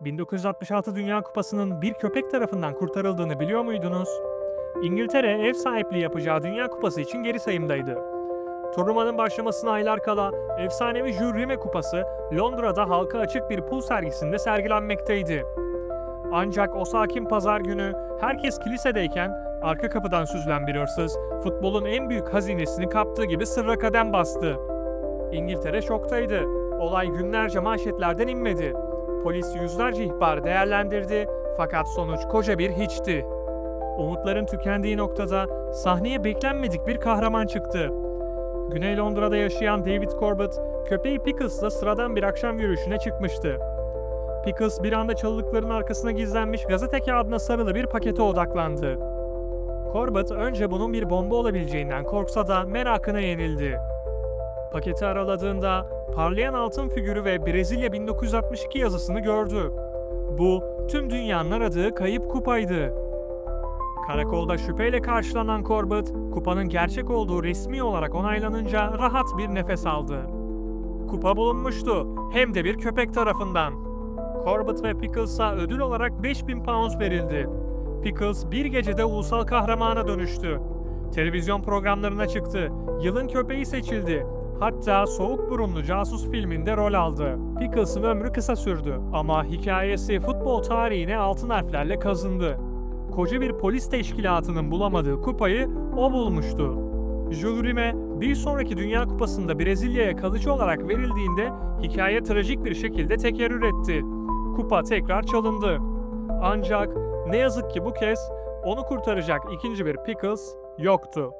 1966 Dünya Kupası'nın bir köpek tarafından kurtarıldığını biliyor muydunuz? İngiltere ev sahipliği yapacağı Dünya Kupası için geri sayımdaydı. Turnuvanın başlamasına aylar kala efsanevi Jules Rimet Kupası Londra'da halka açık bir pul sergisinde sergilenmekteydi. Ancak o sakin pazar günü herkes kilisedeyken arka kapıdan süzülen bir hırsız futbolun en büyük hazinesini kaptığı gibi sırra kadem bastı. İngiltere şoktaydı. Olay günlerce manşetlerden inmedi. Polis yüzlerce ihbar değerlendirdi fakat sonuç koca bir hiçti. Umutların tükendiği noktada sahneye beklenmedik bir kahraman çıktı. Güney Londra'da yaşayan David Corbett, köpeği Pickles'la sıradan bir akşam yürüyüşüne çıkmıştı. Pickles bir anda çalılıkların arkasına gizlenmiş gazete kağıdına sarılı bir pakete odaklandı. Corbett önce bunun bir bomba olabileceğinden korksa da merakına yenildi. Paketi araladığında parlayan altın figürü ve Brezilya 1962 yazısını gördü. Bu tüm dünyanın aradığı kayıp kupaydı. Karakolda şüpheyle karşılanan Corbett, kupanın gerçek olduğu resmi olarak onaylanınca rahat bir nefes aldı. Kupa bulunmuştu, hem de bir köpek tarafından. Corbett ve Pickles'a ödül olarak 5000 pound verildi. Pickles bir gecede ulusal kahramana dönüştü. Televizyon programlarına çıktı, yılın köpeği seçildi. Hatta Soğuk Burunlu Casus filminde rol aldı. Pickles'ın ömrü kısa sürdü ama hikayesi futbol tarihine altın harflerle kazındı. Koca bir polis teşkilatının bulamadığı kupayı o bulmuştu. Jules Rimet bir sonraki Dünya Kupası'nda Brezilya'ya kalıcı olarak verildiğinde hikaye trajik bir şekilde tekerrür etti. Kupa tekrar çalındı. Ancak ne yazık ki bu kez onu kurtaracak ikinci bir Pickles yoktu.